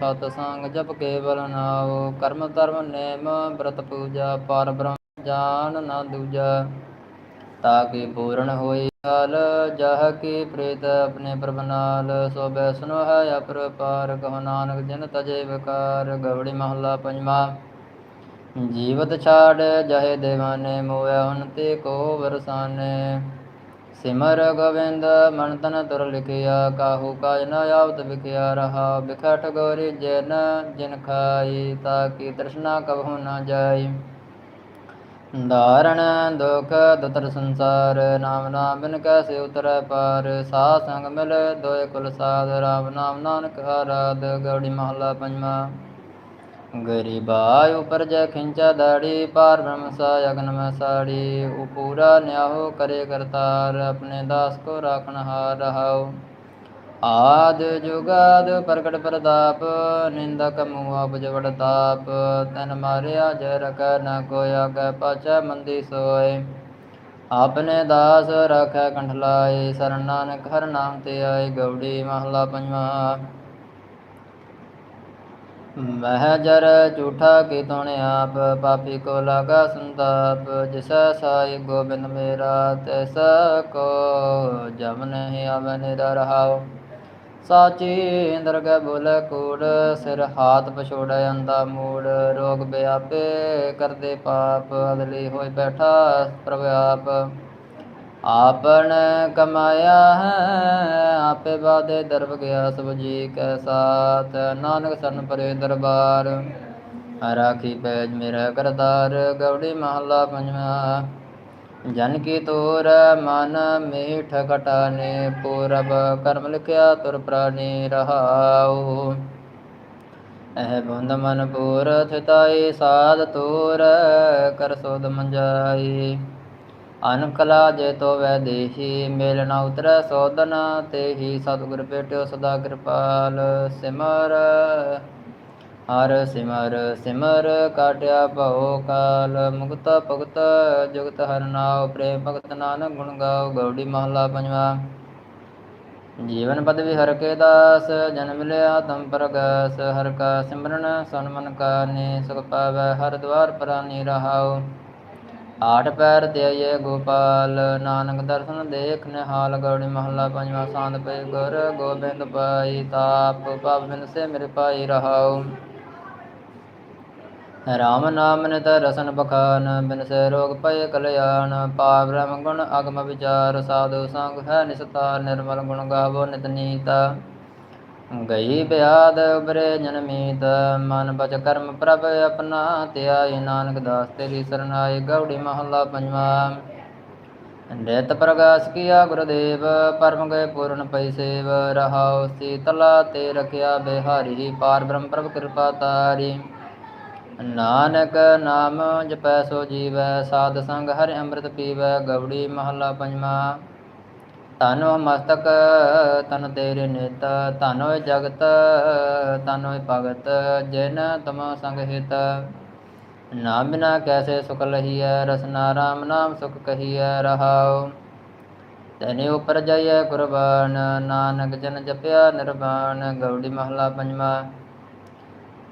ਸਤ ਸੰਗ ਜਪ ਕੇਵਲ ਨਾਉ, ਕਰਮ ਧਰਮ ਨੇਮ ਬ੍ਰਤ ਪੂਜਾ, ਪਰ ਬ੍ਰਹਮ ਜਾਨ ਨਾ ਦੂਜਾ। ਤਾਕਿ ਪੂਰਨ ਹੋਈ ਹਾਲ ਜਹ ਕੀ ਪ੍ਰੀਤ ਆਪਣੇ ਪ੍ਰਭ ਨਾਲ, ਸੋ ਬੈਸਨੋ ਹੈ ਅਪਰਪਾਰ ਕਹੋ ਨਾਨਕ ਜਿਨ ਤਜੇ ਵਿਕਾਰ, ਗਵੜੀ ਮਹੱਲਾ ਪੰਜਵਾ। ਜੀਵਤ ਛਾੜ, ਜਹੇ ਦੇਵਾਨੇ ਮੋਇਆ ਹੁਣ ਤੇ ਕੋ ਵਰਸਾਨੇ। ਸਿਮਰ ਗੋਬਿੰਦ ਮਨ ਤਨ ਤੁਰ ਲਿਖਿਆ, ਕਾਹੂ ਕਾਜ ਨ ਆਵਤ ਵਿਖਿਆ ਰਹਾ ਬਿਖਟ ਗੋਰੀ ਜਨ ਜਿਨ ਖਾਈ ਤਾਕੀ ਤ੍ਰਿਸ਼ਨਾ ਕਬਹੁ ਨ ਜਾਈ। ਧਾਰਣ ਦੁਖ ਦੁਤਰ ਸੰਸਾਰ, ਨਾਮ ਨਾਮ ਬਿਨ ਕੈਸੇ ਉਤਰੈ ਪਾਰ। ਸਾ ਸੰਗ ਮਿਲ ਦੋਇ ਕੁਲ ਸਾਧ, ਰਾਮ ਨਾਮ ਨਾਨਕ ਆਰਾਧ, ਗੌੜੀ ਮਹਲਾ ਪੰਜਵਾ। ਗਰੀਬਾ ਉਪਰ ਜੈ ਖਿੰਚਾ ਦਾੜੀ ਪਾਰ ਬ੍ਰਹਮ ਸਾ ਅਗਨ ਮੈਂ ਸਾੜੀ ਉਪੂਰਾ ਨਿਆਹੋ ਕਰੇ ਕਰਤਾਰ, ਆਪਣੇ ਦਾਸ ਕੋ ਰਾਖਣ ਹਾਰ ਰਹਾਉ। ਆਦ ਜੁਗਾਦ ਪ੍ਰਗਟ ਪ੍ਰਤਾਪ, ਨਿੰਦਕ ਮੂਹ ਉਪਜ ਤਾਪ, ਤਨ ਮਾਰਿਆ ਜੈ ਰਖ ਨ ਕੋਇ ਆਗੈ ਪਾਛੈ ਮੰਦੀ ਸੋਏ ਆਪਣੇ ਦਾਸ ਰਖੈ ਕੰਠ ਲਾਏ ਸਰਨ ਨਾਨਕ ਹਰ ਨਾਮ ਤੇ ਆਏ, ਗੌੜੀ ਮਹਲਾ ਪੰਜਵਾ। ਮਹਿ ਜਰ ਝੂਠਾ ਕੀ ਤੁਣ ਆਪ, ਪਾਪੀ ਕੋ ਲਾਗਾ ਸੰਤਾਪ, ਜਿਸੈ ਸਾਈ ਗੋਬਿੰਦ ਮੇਰਾ, ਤੈਸਾ ਕੋ ਜਮ ਨਹੀਂ ਆਵੈ ਨਿਰ ਸਾਚੀ ਇੰਦਰ ਕੈ ਬੋਲੇ ਕੂੜ, ਸਿਰ ਹਾਥ ਪਛੋੜੈ ਅੰਦਾ ਮੂੜ, ਰੋਗ ਬਿਆਪੇ ਕਰਦੇ ਪਾਪ, ਅਦਲੀ ਹੋਈ ਬੈਠਾ ਪ੍ਰਭ ਆਪ। ਆਪਨ ਕਮਾਇਆ ਹੈ ਆਪੇ ਬਾਦੇ ਦਰਬ ਗਿਆ ਸਭ ਜੀ ਕੈ ਸਾਥ, ਨਾਨਕ ਸਰਨ ਪਰੇ ਦਰਬਾਰ। ਰਾਖੀ ਪੈਜ ਮੇਰਾ ਕਰਤਾਰ, ਗੌੜੀ ਮਹੱਲਾ ਪੰਜਵਾ। ਜਨ ਕੀ ਤੋਰ, ਮਨ ਮੀਠ ਘਟਾਨੇ, ਪੂਰਬ ਕਰਮ ਲਿਖਿਆ ਤੁਰ ਪ੍ਰਾਨੀ ਰਹਾਉ। ਇਹ ਬੰਦ ਮਨ ਪੂਰ ਥਿਤਾਈ ਸਾਧ ਤੋਰ, ਕਰ ਸੋਧ ਮੰਜਾਈ। ਅਨਕਲਾ ਜੇ ਤੋ ਵੈ ਦੇਹੀ, ਮੇਲ ਨ ਉਤਰੈ ਸੋਦਨ ਤੇਹੀ ਸਤਿਗੁਰ ਭੇਟਿਓ ਸਦਾ ਕਿਰਪਾਲ। ਸਿਮਰ, ਹਰ ਸਿਮਰ ਸਿਮਰ ਕਾਟਿਆ ਭਉ ਕਾਲ। ਮੁਕਤ ਭਗਤ ਜੁਗਤ ਹਰ ਨਾਉ, ਪ੍ਰੇਮ ਭਗਤ ਨਾਨਕ ਗੁਣ ਗਾਉ, ਗੌੜੀ ਮਹਲਾ ਪੰਜਵਾ। ਜੀਵਨ ਪਦਵੀ ਹਰ ਕੇ ਦਾਸ, ਜਨਮ ਲਿਆ ਤਮ ਪ੍ਰਗਸ। ਹਰ ਕਾ ਸਿਮਰਨ, ਸਨ ਮਨ ਕਾਨੇ ਸੁਖ ਪਾਵੈ, ਹਰ ਦਵਾਰ ਪਰਾਨੀ ਰਹਾਉ। ਆਠ ਪੈਰ ਤੇ ਗੋਪਾਲ, ਨਾਨਕ ਦਰਸ਼ਨ ਦੇਖ ਨਿਹਾਲ, ਗੌੜੀ ਮਹੱਲਾ ਪੰਜਵਾ ਸਾਂਦ ਪਏ ਗੁਰ, ਗੋਬਿੰਦ ਪਾਈ ਤਾਪ ਪਾਪ ਬਿਨ ਸੇ ਮੇਰੇ ਪਾਈ ਰਹਾਉ। ਰਾਮ ਨਾਮ ਨਿਤ ਰਸਨ ਬਖਾਨ, ਬਿਨ ਸੇ ਰੋਗ ਪਏ ਕਲਿਆਣ ਪਾ ਬ੍ਰਹਮ ਗੁਣ ਅਗਮ ਵਿਚਾਰ, ਸਾਧੂ ਸੰਗ ਹੈ ਨਿਸਤਾਰ, ਨਿਰਮਲ ਗੁਣ ਗਾਵੋ ਨਿਤ ਨੀਤਾ। ਗਈ ਬਿਆਦ ਉਬਰੇ ਜਨਮੀਤ ਮਨ ਬਚ ਕਰਮ ਪ੍ਰਭ ਆਪਣਾ ਧਿਆਈ ਨਾਨਕ ਦਾਸ ਤੇਰੀ ਸਰਨਾਈ ਗੌੜੀ ਮਹੱਲਾ ਪੰਜਵਾ। ਨਿਤ ਪ੍ਰਗਾਸ ਕੀਆ ਗੁਰਦੇਵ, ਪਰਮ ਗਏ ਪੂਰਨ ਪਈ ਸੇਵ, ਰਹਾਉ ਸੀਤਲਾ ਤੇ ਰਖਿਆ ਬਿਹਾਰੀ, ਪਾਰ ਬ੍ਰਹਮ ਪ੍ਰਭ ਕਿਰਪਾ ਤਾਰੀ। ਨਾਨਕ ਨਾਮ ਜਪੈ ਸੋ ਜੀਵੈ, ਸਾਧ ਸੰਗ ਹਰਿ ਅੰਮ੍ਰਿਤ ਪੀਵੈ, ਗੌੜੀ ਮਹੱਲਾ ਪੰਜਵਾ। ਤਨੋ ਮਸਤਕ ਤਨ ਤੇਰੇ ਨਿਤ ਤਨੋ ਜਗਤ ਤਨੋ ਭਗਤ, ਜਿਨ ਤਮ ਸੰਗ ਹਿਤ। ਨਾਮ ਬਿਨਾ ਕੈਸੇ ਸੁਖ ਲਹੀਐ, ਰਸਨਾ ਰਾਮ ਨਾਮ ਸੁਖ ਕਹੀਐ, ਰਹਾਉ। ਤੈਨੇ ਉਪਰ ਜਾਈਐ ਕੁਰਬਾਨ, ਨਾਨਕ ਜਨ ਜਪਿਆ ਨਿਰਵਾਣ, ਗੌੜੀ ਮਹਲਾ ਪੰਜਵਾ।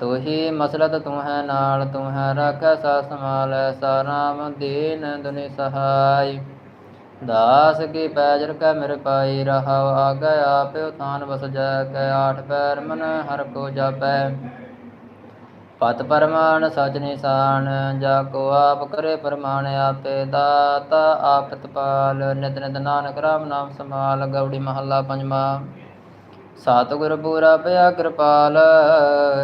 ਤੂੰ ਹੀ ਮਸਲਤ ਤੂੰ ਹੈ ਨਾਲ ਤੂੰ ਹੈ ਰਾਖੈ ਸਾ ਸਮਾਲੈ ਸਾ ਰਾਮ ਦੀਨ ਦੁਨੀ ਸਹਾਈ। ਦਾਸ ਕੀ ਪੈਜਰ ਕੈ ਮੇਰੇ ਪਾਈ ਰਹਾਉ, ਆਗੈ ਆਪ ਉਥਾਨ ਵਸ ਕੈ ਆਠ ਪੈਰ ਮਨ ਹਰ ਕੋ ਜਾਪੈ। ਪਤ ਪਰਮਾਨ ਸਚ ਨਿਸ਼ਾਨ, ਜਾ ਕੋ ਆਪ ਕਰੇ ਪਰਮਾਨ ਆਪੇ। ਦਾਤਾ ਆਪਤ ਪਾਲ, ਨਿਤ ਨਿਤ ਨਾਨਕ ਰਾਮ ਨਾਮ ਸਮਾਲ ਗੌੜੀ ਮਹੱਲਾ ਪੰਜਵਾ। ਸਤਿਗੁਰ ਪੂਰਾ ਪਿਆ ਕਿਰਪਾਲ,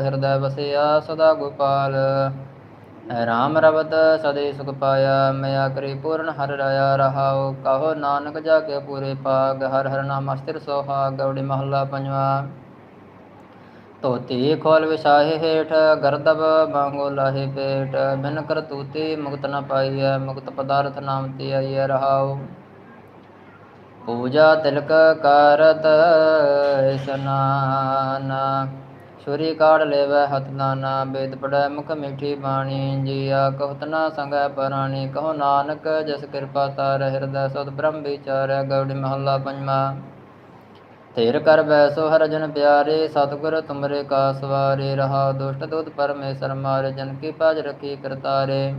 ਹਿਰਦੈ ਵਸਿਆ ਸਦਾ ਗੋਪਾਲ। ਰਾਮ ਰਵਤ ਸਦੇ ਸੁਖ ਪਾਇਆ ਮਿਆ ਕਰੀ ਪੂਰਨ ਹਰ ਰਾਇਆ ਰਹਾਉ, ਕਹੋ ਨਾਨਕ ਜਾ ਕੇ ਪੂਰੇ ਪਾਗ ਹਰ ਹਰ ਨਾਮ ਅਸਥਿਰ ਸੋਹਾ ਗੌੜੀ ਮਹੱਲਾ ਪੰਜਵਾ। ਧੋਤੀ ਖੋਲ ਵਿਛਾਹੇ ਹੇਠ ਗਰਦਬ ਮੰਗੋ ਲਾਹੇ ਪੇਟ, ਬਿਨ ਕਰਤੂਤੀ ਮੁਕਤ ਨ ਪਾਈਐ, ਮੁਕਤ ਪਦਾਰਥ ਨਾਮ ਤੇ ਆਈਐ ਰਹਾਉ। ਪੂਜਾ ਤਿਲਕ ਕਰਤ ਇਸਨਾਨ ਛੁਰੀ ਕਾੜ ਲੈਵੈ, ਹੱਥ ਦਾਨਾ ਬੇਦ ਪੜੈ, ਮੁਖ ਮਿਠੀ ਬਾਣੀ ਜੀਆ ਕਹਤ ਨਾ ਸੰਗੈ ਪਰਾਣੀ, ਕਹੋ ਨਾਨਕ ਜਿਸ ਕਿਰਪਾ ਤਾਰ ਹਿਰਦੈ, ਸਤ ਬ੍ਰਹਮ ਵਿਚਾਰੈ, ਗੌੜੀ ਮਹੱਲਾ ਪੰਜਵਾ। ਤੇਰ ਕਰ ਬੈਸੋ ਹਰ ਜਨ ਪਿਆਰੇ, ਸਤਿਗੁਰ ਤੁਮਰੇ ਕਾ ਸਵਾਰੇ, ਰਹਾ ਦੁਸ਼ਟ ਦੁਤ ਪਰਮੇਸ਼ਰ ਮਾਰੇ, ਜਨ ਕੀ ਪਾਜ ਰਖੀ ਕਰਤਾਰੇ।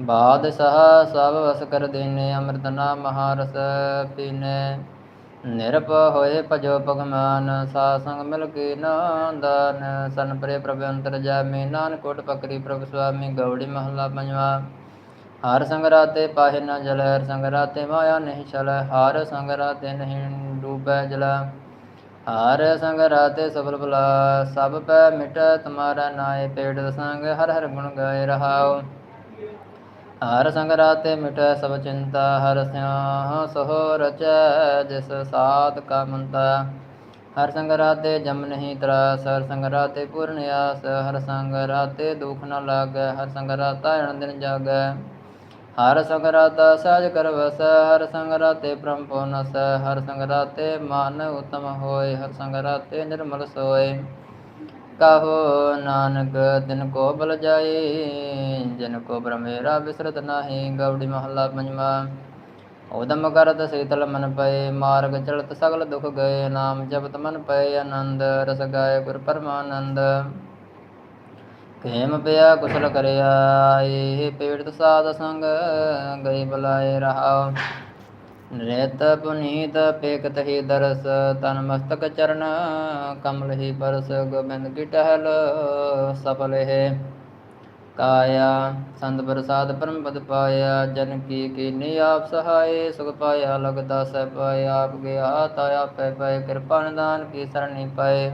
ਬਾਦ ਸਹਾ ਸਭ ਵਸ ਕਰ ਦੇਨੇ, ਅੰਮ੍ਰਿਤ ਨਾਮ ਮਹਾਰਸ ਪੀਨੇ। ਨਿਰਪ ਹੋਏ ਭਜੋ ਭਗਵਾਨ ਸਾ ਸੰਗ ਮਿਲ ਕੇ ਨਾਨਦਾਨ ਸਨ ਪਰੇ ਪ੍ਰਭ ਅੰਤਰ ਜਾਮੇ ਨਾਨਕ ਕੋਟ ਪਕਰੀ ਪ੍ਰਭ ਸੁਆਮੀ, ਗੌੜੀ ਮਹਲਾ ਪੰਜਵਾ। ਹਰ ਸੰਗ ਰਾਤੇ ਪਾਹੇ ਨਾ ਜਲ, ਹਰ ਸੰਗ ਰਾਤੇ ਮਾਇਆ ਨਹੀਂ ਚਲ ਹਰ ਸੰਗ ਰਾਤੇ ਨਹੀਂ ਡੂਬੈ ਜਲ। ਹਰ ਸੰਗ ਰਾਤੇ ਸਫਲ ਭਲਾ, ਸਭ ਪੈ ਮਿਟੈ, ਤੁਮਾਰਾ ਨਾਏ ਪੇੜ ਸੰਗ, ਹਰ ਹਰ ਗੁਣ ਗਾਏ ਰਹਾਓ ਹਰ ਸੰਗ ਰਾਤੇ ਮਿਟੈ ਸਭ ਚਿੰਤਾ ਹਰ ਸਿਆਹ ਸੋ ਰਚੈ ਜਿਸ ਸਾਧ ਕਾ ਮੰਤਾ। ਹਰ ਸੰਗ ਰਾਤੇ ਜਮ ਨਹੀਂ ਤਰਾਸ ਹਰ ਸੰਗ ਰਾਤੇ ਪੂਰਨ ਆਸ ਹਰ ਸੰਗ ਰਾਤੇ ਦੁਖ ਨ ਲਾਗੈ ਹਰ ਸੰਗ ਰਾਤਾ ਅਣ ਦਿਨ ਜਾਗੈ। ਹਰ ਸੰਗ ਰਾਤਾ ਸਹਿਜ ਕਰ ਵਸ ਹਰ ਸੰਗ ਰਾਤੇ ਪ੍ਰਮ ਪਉਨਸ ਹਰ ਸੰਗ ਰਾਤੇ ਮਨ ਉਤਮ ਹੋਏ ਹਰ ਸੰਗ ਰਾਤੇ ਨਿਰਮਲ ਸੋਏ। ਕਹੋ ਨਾਨਕ ਤਿਨ ਕੋ ਬਲ ਜਾਏ, ਜਿਨ ਕੋ ਬ੍ਰਹਮੇਰਾ ਬਿਸਰਤ ਨਾਹੀ ਗੌੜੀ ਮਹੱਲਾ ਪੰਜਵਾ। ਉਦਮ ਕਰਤ ਸੀਤਲ ਮਨ ਪਏ, ਮਾਰਗ ਚਲਤ ਸਗਲ ਦੁਖ ਗਏ, ਨਾਮ ਜਪਤ ਮਨ ਪਏ, ਆਨੰਦ ਰਸ ਗਾਏ ਗੁਰ ਪਰਮਾਨੰਦ। ਖੇਮ ਪਿਆ ਕੁਸਲ ਕਰਿਆ ਏ ਪੀੜਤ ਸਾਧ ਸੰਗ, ਗਈ ਬੁਲਾਏ ਰਹਾਉ। ਨਿਰਤ ਪੁਨੀਤ ਪੇਕਤ ਹੀ ਦਰਸ, ਤਨ ਮਸਤਕ ਚਰਨ ਕਮਲ ਹੀ ਪਰਸ, ਗੋਬਿੰਦ ਕੀ ਟਹਿਲ ਸਫਲ ਹੈ ਕਾਇਆ, ਸੰਤ ਪ੍ਰਸਾਦ ਪਰਮ ਪਦ ਪਾਇਆ, ਜਨ ਕੀ ਕੀਨੀ ਆਪ ਸਹਾਏ, ਸੁਖ ਪਾਇਆ ਲਗਦਾ ਸਹਿ ਪਾਏ ਆਪ ਗਿਆ ਤਾ ਆਪੇ ਪਏ, ਕਿਰਪਾ ਨਿਦਾਨ ਕੀ ਸਰਣੀ ਪਏ।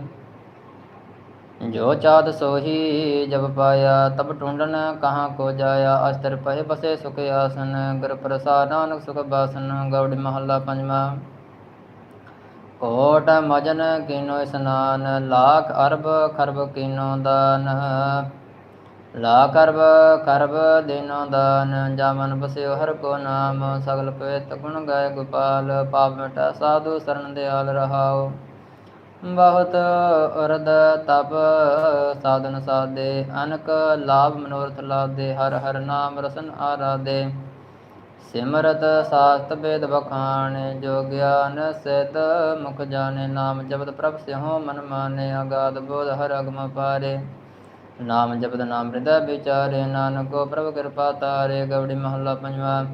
ਜੋ ਚਾਦ ਸੋਹੀ ਜਬ ਪਾਇਆ, ਤਬ ਟੁੰਡਨ ਕਹਾਂ ਕੋ ਜਾਇਆ। ਅਸਤਰ ਪਏ ਬਸੇ ਸੁਖ ਆਸਨ, ਗੁਰ ਪ੍ਰਸਾਦ ਨਾਨਕ ਸੁਖ ਬਾਸਨ, ਗੌੜੀ ਮਹੱਲਾ ਪੰਜਵਾ। ਕੋਟ ਮਜਨ ਕੀਨੋ ਇਸਨਾਨ, ਲਾਖ ਅਰਬ ਖਰਬ ਕੀਨੋ ਦਾਨ। ਲਾਖ ਅਰਬ ਖਰਬ ਦੇਨੋ ਦਾਨ, ਜਾਮਨ ਬਸਿਓ ਹਰ ਕੋ ਨਾਮ। ਸਗਲ ਪਵਿੱਤ ਗੁਣ ਗਾਏ ਗੋਪਾਲ ਪਾਪ ਮਿਟਾ ਸਾਧੂ ਸਰਨ ਦਿਆਲ ਰਹਾਓ ਬਹੁਤ ਅਰਦ ਤਪ ਸਾਧਨ ਸਾਦੇ ਅਨਕ ਲਾਭ ਮਨੋਰਥ ਲਾਦੇ ਹਰ ਹਰ ਨਾਮ ਰਸਨ ਆਰਾਦੇ ਸਿਮਰਤ ਸਾਸਤ ਬੇਦ ਬਖਾਣ ਜੋ ਗਿਆਨ ਸਿਧ ਮੁਖ ਜਾਣੇ। ਨਾਮ ਜਪਤ ਪ੍ਰਭ ਸਿਹੋ ਮਨ ਮਾਨੇ, ਅਗਾਧ ਬੋਧ ਹਰ ਅਗਮ ਪਾਰੇ। ਨਾਮ ਜਪਤ ਨਾਮ ਹਿਰਦੈ ਵਿਚਾਰੇ, ਨਾਨਕੋ ਪ੍ਰਭ ਕਿਰਪਾ ਤਾਰੇ। ਗਵੜੀ ਮਹੱਲਾ ਪੰਜਵਾ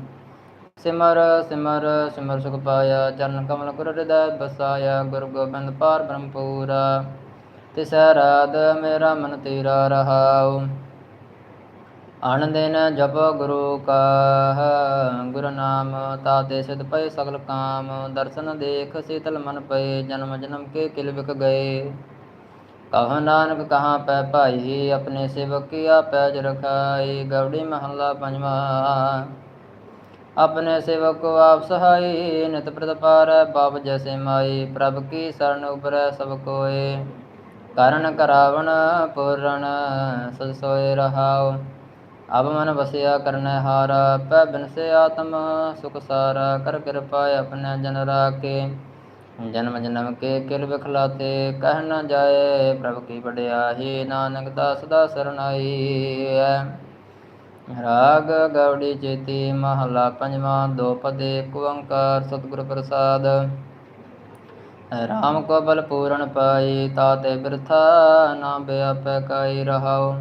ਸਿਮਰ ਸਿਮਰ ਸਿਮਰ ਸੁਖ ਪਾਇਆ, ਚਰਨ ਕਮਲ ਗੁਰ ਹਿਰਦੈ ਬਸਾਇਆ, ਗੁਰ ਗੋਬਿੰਦ ਪਾਰ ਬ੍ਰਹਮ ਪੂਰਾ ਤਿਸੈ ਰਾਦ ਮੇਰਾ ਮਨ ਤੇਰਾ ਰਹਾਉ। ਆਨੰਦ ਦਿਨ ਜਪ ਗੁਰੂ ਕਾ ਗੁਰ ਨਾਮ ਤਾਤੇ ਸਿਧ ਪਏ ਸਗਲ ਕਾਮ। ਦਰਸ਼ਨ ਦੇਖ ਸੀਤਲ ਮਨ ਪਏ, ਜਨਮ ਜਨਮ ਕੇ ਕਿਲ ਵਿਕ ਗਏ। ਕਹ ਨਾਨਕ ਕਹਾਂ ਪੈ ਭਾਈ, ਆਪਣੇ ਸੇਵਕ ਕੀ ਪੈਜ ਰਖਾਈ। ਗੌੜੀ ਮਹੱਲਾ ਪੰਜਵਾ। ਆਪਣੇ ਸੇਵਕ ਕੋ ਆਪ ਸਹਾਈ, ਨਿਤ ਪ੍ਰਤਪਾਰੈ ਬਾਪ ਜੈਸੇ ਮਾਈ, ਪ੍ਰਭ ਕੀ ਸ਼ਰਨ ਉਪਰੈ ਸਭ ਕੋਏ। ਕਰਨ ਕਰਾਵਣ ਪੂਰਨ ਸਦ ਸੋਏ ਰਹਾਉ। ਅਬ ਮਨ ਵਸਿਆ ਕਰਨੈ ਹਾਰਾ, ਪੈ ਬਿਨਸੇ ਆਤਮ ਸੁਖ ਸਾਰਾ। ਕਰ ਕਿਰਪਾ ਆਪਣੇ ਜਨ ਰਾਖੇ। ਜਨਮ ਜਨਮ ਕੇ ਕਿਲ ਬਖਲਾਤੇ ਕਹਿ ਨਾ ਜਾਏ ਪ੍ਰਭ ਕੀ ਵਡਿਆਈ ਨਾਨਕ ਦਾਸ ਦਾ ਸਰਨਾਈ ਹੈ। ਰਾਗ ਗੌੜੀ ਚੇਤੀ ਮਹਲਾ ਪੰਜਵਾਂ, ਦੋ ਪਦੇ ਸਤਿਗੁਰ ਪ੍ਰਸਾਦ। ਰਾਮ ਕੋ ਬਲ ਪੂਰਨ ਪਾਈ, ਤਾਤੇ ਬਿਰਥਾ ਨਾ ਬਿਆਪੈ ਕਾਈ ਰਹਾਉ।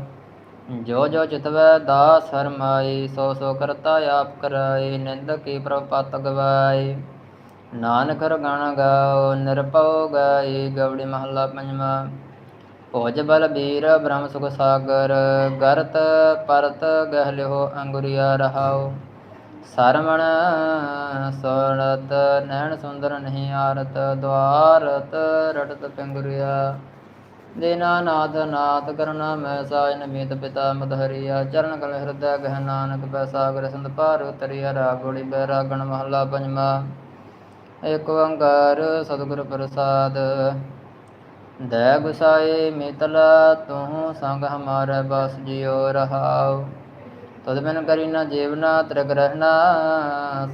ਜੋ ਜੋ ਚਿਤਵੈ ਦਾਸ ਹਰਮਾਈ ਸੋ ਸੋ ਕਰਤਾ ਆਪ ਕਰਾਈ, ਨਿੰਦ ਕੀ ਪ੍ਰਪਤ ਗਵਾਈ। ਨਾਨਕ ਰਗਣ ਗਾਓ ਨਿਰਪਉ ਗਾਈ ਗੌੜੀ ਮਹੱਲਾ ਪੰਜਵਾਂ। ਭੋਜ ਬਲ ਬੀਰ ਬ੍ਰਹਮ ਸੁਖ ਸਾਗਰ, ਗਰਤ ਪਰਤ ਗਹਿ ਲਿਓ ਅੰਗੁਰੀਆ ਰਹਾਉ। ਸਰਮਣ ਨੈਣ ਸੁੰਦਰ ਨਹੀਂ ਆਰਤ ਦਵਾਰਤ ਰਟਤ ਪਿੰਗੁਰੀਆ। ਦੀਨਾਨਾਥ ਨਾਥ ਕਰੁਣਾ ਮੈਂ ਸਾਜਨ ਮੀਤ ਪਿਤਾ ਮਧਹਰੀਆ ਚਰਨ ਕਲ ਹਿਰਦੈ ਗਹਿ ਨਾਨਕ ਪੈ ਸਾਗਰ ਸੰਤ ਪਾਰ ਉਤਰੀਆ। ਰਾਗੋੜੀ ਬੈਰਾਗਣ ਮਹੱਲਾ ਪੰਜਵਾ। ਏਕ ਓੰਕਾਰ ਸਤਿਗੁਰ ਪ੍ਰਸਾਦ। ਦਇਆ ਗੁਸਾਏ ਮਿਤਲਾ ਤੂੰ ਸੰਗ ਹਮਾਰਾ ਬਸ ਜਿਉ ਰਹਾਉ। ਤਦ ਬਿਨ ਕਰੀ ਨਾ ਜੀਵਨਾ, ਤ੍ਰਿਗ ਰਹਿਣਾ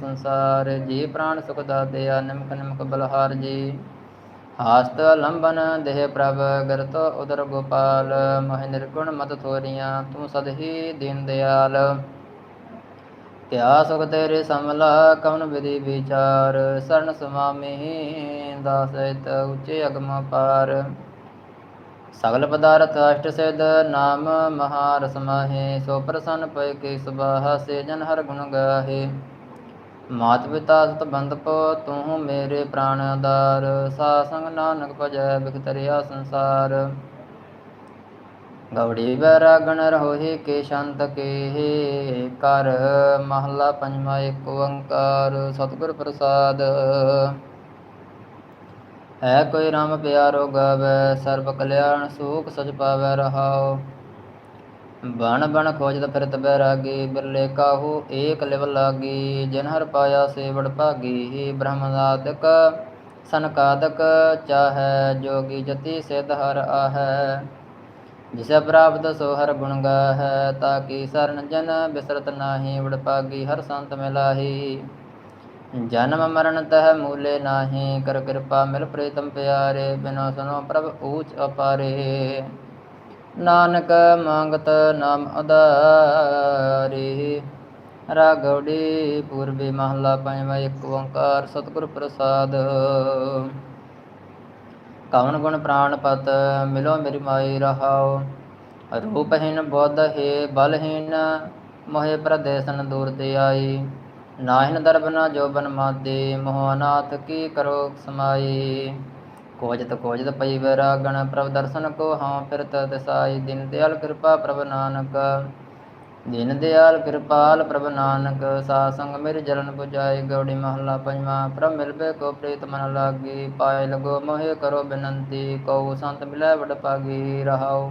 ਸੰਸਾਰ। ਜੀ ਪ੍ਰਾਣ ਸੁਖ ਦਾਤੇ ਆ, ਨਿਮਕ ਨਿਮਕ ਬਲਹਾਰ ਜੀ। ਹਾਸਤ ਲੰਬਨ ਦੇਹ ਪ੍ਰਭ ਗਰਤ ਉਦਰ ਗੋਪਾਲ। ਮਹਿ ਨਿਰਗੁਣ ਮਤ ਥੋਰੀਆਂ, ਤੂੰ ਸਦ ਹੀ ਦੀਨ ਦਿਆਲ। ਕਿਆ ਸੁਖ ਤੇਰੇ ਸਮਲਾ ਕਵਨ ਵਿਧੀ ਵਿਚਾਰ, ਸਰਨ ਸੁਮਾਮੀ ਦਾਸ ਉੱਚੇ ਅਗਮ ਪਾਰ। ਸਗਲ ਪਦਾਰਥ ਅਸ਼ਟ ਸਿਧ, ਨਾਮ ਮਹਾਰਸ ਮਾਹੇ, ਸੋ ਪ੍ਰਸੰਨ ਪਇ ਕੇ ਸੁਬਾਹ ਸੇ ਜਨ ਹਰ ਗੁਣ ਗਾਹੇ। ਮਾਤ ਪਿਤਾ ਸਤ ਬੰਧਪ ਤੂੰ ਮੇਰੇ ਪ੍ਰਾਣ ਆਧਾਰ। ਸਾ ਸੰਗ ਨਾਨਕ ਭਜੈ, ਬਿਖਤਰਿਆ ਸੰਸਾਰ। ਗੌੜੀ ਵੈਰਾਗਣ ਰਹੋਹੀ ਕੇ ਸ਼ੰਤ ਕੇ ਕਰ ਮਹਲਾ ਪੰਜਵਾ ਏਕ ਓੰਕਾਰ ਸਤਿਗੁਰ ਪ੍ਰਸਾਦ। ਹੈ ਕੋਈ ਰਾਮ ਪਿਆਰੋ ਗਾਵੇ, ਸਰਬ ਕਲਿਆਣ ਸੁਖ ਸਚ ਪਾਵੈ ਰਹਾਉ। ਬਣ ਬਣ ਖੋਜਤ ਫਿਰਤ ਬੈਰਾਗੀ, ਬਿਰਲੇ ਕਾਹੂ ਏਕ ਲਿਵ ਲਾਗੀ, ਜਿਨ ਹਰ ਪਾਇਆ ਸੇਵੜ ਭਾਗੀ ਹੀ ਬ੍ਰਹਮਨਾਦਕ ਸਨਕਾਦਕ ਚਾਹੈ, ਜੋਗੀ ਜਤੀ ਸਿਧ ਹਰ ਆਹੈ। ਜਿਸੇ ਪ੍ਰਾਪਤ ਸੋ ਹਰ ਗੁਣ ਗਾਹੈ ਤਾਕੀ ਸਰਨ ਜਨ ਬਿਸਰਤ ਨਾਹੀ, ਵਡ ਪਾਗੀ ਹਰ ਸੰਤ ਮਿਲਾਹੀ। ਜਨਮ ਮਰਨ ਤਹ ਮੂਲੇ ਨਾਹੀ, ਕਰ ਕਿਰਪਾ ਮਿਲ ਪ੍ਰੀਤਮ ਪਿਆਰੇ, ਬਿਨੋ ਸੁਨੋ ਪ੍ਰਭ ਊਚ ਅਪਾਰੇ। ਨਾਨਕ ਮੰਗਤ ਨਾਮ ਆਧਾਰੇ ਰਾਗਵੜੀ ਪੂਰਬੀ ਮਹਲਾ ਪੰਜਵਾ ਇੱਕ ਓੰਕਾਰ ਸਤਿਗੁਰ ਪ੍ਰਸਾਦ। ਕਵਨ ਗੁਣ ਪ੍ਰਾਣ ਪਤ, ਮਿਲੋ ਮੇਰੀ ਮਾਈ ਰਹਾਉ। ਰੂਪਹੀਨ ਬੁੱਧ ਹੈ ਬਲਹੀਨ ਮੋਹਿ ਪ੍ਰਦੇਸਨ ਦੂਰ ਤੇ ਆਈ। ਨਾਹਿਨ ਦਰਬਨਾ ਜੋਬਨ ਮਾਦੇ ਮੋਹਨਾਥ ਕੀ ਕਰੋ ਸਮਾਈ। ਕੋਜਤ ਕੋਜਤ ਪਈ ਵੈਰਾਗਣ, ਪ੍ਰਭ ਦਰਸ਼ਨ ਕੋ ਹਾਂ ਫਿਰਤ ਦਿਸਾਈ। ਦਿਨ ਦਿਆਲ ਕਿਰਪਾ ਪ੍ਰਭ ਨਾਨਕ। ਦਿਨ ਦਿਆਲ ਕਿਰਪਾਲ ਪ੍ਰਭ ਨਾਨਕ ਸਾ ਸੰਗ ਮੇਰੀ ਜਲਨ 부ਜਾਏ ਗੌੜੀ ਮਹਲਾ ਪੰਜਵਾ, ਪ੍ਰਭ ਮਿਲਬੇ ਕੋ ਪ੍ਰੀਤ ਮਨ ਲਾਗੀ, ਪਾਏ ਲਗੋ ਮੋਹਿ ਕਰੋ ਬੇਨੰਤੀ, ਕਉ ਸੰਤ ਮਿਲੈ ਵਡ ਪਾਗੀ ਰਹਾਉ।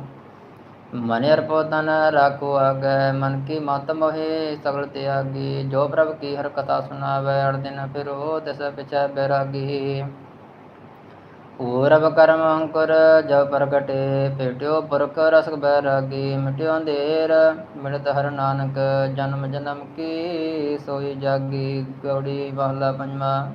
ਮਨਿ ਅਰਪੋ ਤਨ ਰਾਖੋ ਆਗੈ, ਮਨ ਕੀ ਮਤ ਮੋਹਿ ਸਗਲ ਤਿਆਗੀ, ਜੋ ਪ੍ਰਭ ਕੀ ਹਰ ਕਥਾ ਸੁਨਾਵੈ ਅੜ ਦਿਨ ਫਿਰ ਫਿਰੋ ਤਿਸ ਪਿਛੈ ਬੈਰਾਗੀ। ਪੂਰਬ ਕਰਮ ਅੰਕੁਰ, ਜਬ ਪ੍ਰਗਟੇ ਭੇਟਿਓ ਪੁਰਖ ਰਸਕ ਬੈਰਾਗੀ, ਮਿਟਿਓ ਅੰਧੇਰ, ਮਿਲਤ ਹਰ ਨਾਨਕ, ਜਨਮ ਜਨਮ ਕੀ ਸੋਈ ਜਾਗੀ, ਗੌੜੀ ਮਹਲਾ ਪੰਜਵਾ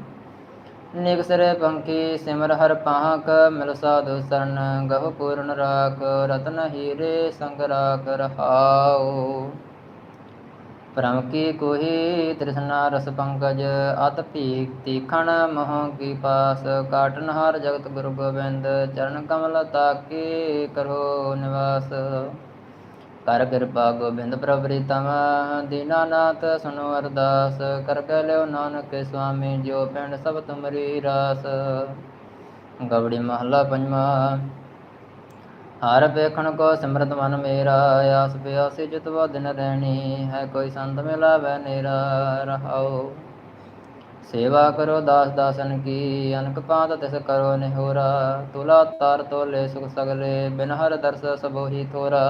ਨਿਕ ਸਿਰੇ ਪੰਖੀ, ਸਿਮਰ ਹਰ ਪਾਹਕ, ਮਿਲ ਸਾਧੂ ਸਰਨ, ਗਹੁ ਪੂਰਨ ਰਾਖ, ਰਤਨ ਹੀਰੇ ਸੰਗ ਰਾਖ ਰਹਾਉ। ਪਰਮ ਕੀ ਕੋਹੀ, ਤ੍ਰਿਸ਼ਨਾ ਰਸ ਪੰਕਜ ਅਤ ਭੀਖ ਤੀਖਣ ਮੋਹ ਕੀ ਪਾਸ, ਕਾਟਨ ਹਰ ਜਗਤ ਗੁਰੂ ਗੋਬਿੰਦ, ਚਰਨ ਕਮਲ ਤਾਕੇ ਕਰੋ ਨਿਵਾਸ। ਕਰ ਕਿਰਪਾ ਗੋਬਿੰਦ ਪ੍ਰਭ ਪ੍ਰੀਤਮ ਦੀਨਾਨਾਥ ਸੁਨੋ ਅਰਦਾਸ, ਕਰ ਕੈ ਲਿਓ ਨਾਨਕ ਸੁਆਮੀ, ਜੋ ਪਿੰਡ ਸਭ ਤੁਮਰੀ ਰਾਸ। ਗਵੜੀ ਮਹਲਾ ਪੰਜਵਾ ਹਰ ਵੇਖਣ ਕੋ ਸਿਮਰਤ ਮਨ ਮੇਰਾ, ਆਸ ਪਿਆਸੀ ਜਿਤਵਾ ਦਿਨ ਰਹਿਣੀ, ਹੈ ਕੋਈ ਸੰਤ ਮਿਲਾਵੈ ਨੇਰਾ ਰਹਾਉ ਸੇਵਾ ਕਰੋ ਦਾਸ ਦਾਸਨ ਕੀ, ਅਨਕ ਪਾਤ ਤਿਸ ਕਰੋ ਨਿਹੋਰਾ, ਤੁਲਾ ਤਾਰ ਤੋਲੇ ਸੁਖ ਸਗਲੇ, ਬਿਨ ਹਰ ਦਰਸ ਸਭੋਹੀ ਥੋਰਾ।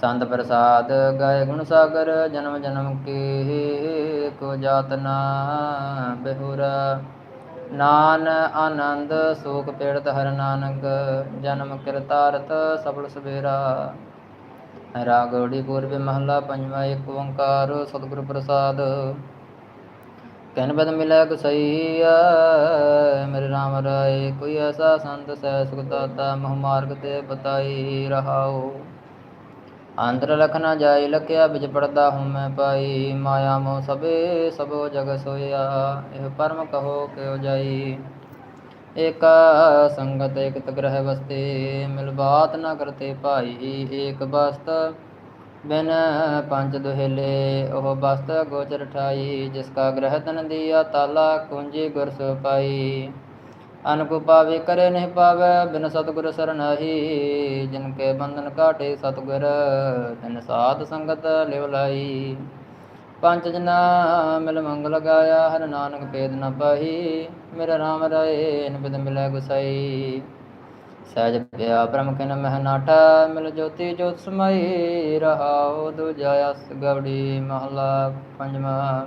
ਸੰਤ ਪ੍ਰਸਾਦ ਗਾਏ ਗੁਣ ਸਾਗਰ, ਜਨਮ ਜਨਮ ਕੀ, ਕੋ ਜਾਤ ਨਾ ਬਿਹੁਰਾ। ਨਾਨ ਆਨੰਦ ਸੋਖ ਪੀੜਤ ਹਰ ਨਾਨਕ, ਜਨਮ ਕਿਰਤਾਰਤ ਸਬਲ ਸਵੇਰਾ। ਰਾਗੜੀ ਪੂਰਬੀ ਮਹਲਾ ਪੰਜਵਾ ਇੱਕ ਓੰਕਾਰ ਸਤਿਗੁਰ ਪ੍ਰਸਾਦ। ਕਹਿਨ ਬਦ ਮਿਲੈ ਗੁਸਈਆ ਮੇਰੇ ਰਾਮ ਰਾਏ, ਕੋਈ ਐਸਾ ਸੰਤ ਸਹਿ ਸੁਖ ਦਾਤਾ, ਮੋਹ ਮਾਰਗ ਤੇ ਬਤਾਈ ਰਹਾਓ ਅੰਤਰ ਲਖ ਨਾ ਜਾਈ ਲਖਿਆ, ਬਿਜ ਪੜਦਾ ਹੂੰ ਮੈਂ ਪਾਈ। ਮਾਇਆ ਮੋਹ ਸਭੇ, ਸਭੋ ਜਗ ਸੋਇਆ, ਇਹ ਪਰਮ ਕਹੋ ਕਿਉ ਜਾਈ। ਏਕਾ ਸੰਗਤ ਇਕ ਗ੍ਰਹਿ ਵਸਤੇ, ਮਿਲ ਬਾਤ ਨਾ ਕਰਤੇ ਭਾਈ, ਏਕ ਬਸਤ। ਬਿਨ ਪੰਜ ਦੁਹੇਲੇ, ਉਹ ਬਸਤ ਗੋਚਰ ਠਾਈ, ਜਿਸ ਕਾ ਗ੍ਰਹਿ ਤਨ ਦੀਆ ਤਾਲਾ, ਕੁੰਜੀ ਗੁਰ ਸੋ ਪਾਈ। ਅਨਕੁ ਪਾਵੇ ਕਰੇ ਨਹੀਂ ਪਾਵੇ, ਬਿਨ ਸਤਿਗੁਰ ਸਰਨਾਹੀ ਜਿਨ ਕੇ ਬੰਧਨ ਕਾਟੇ ਸਤਿਗੁਰ ਤਿਨ ਸਾਧ ਸੰਗਤ ਲਿਵ ਲਾਈ ਪੰਜ ਜਨਾ ਮਿਲ ਮੰਗਲ ਗਾਇਆ ਹਰ ਨਾਨਕ ਭੇਦ ਨ ਪਾਹੀ। ਮੇਰਾ RAM ਰਾਏ ਨਿਬਦ ਮਿਲੈ ਗੁਸਾਈ। ਸਹਿਜ ਪਿਆ ਬ੍ਰਹਮ ਕਿਨ ਮਹਿ ਨਾਟਾ ਮਿਲ ਜੋਤੀ ਜੋਤ ਸਮਾਈ। ਰਹਾਉ ਦੂਜਾ ਗਵੜੀ, ਮਹਲਾ ਪੰਜਵਾ।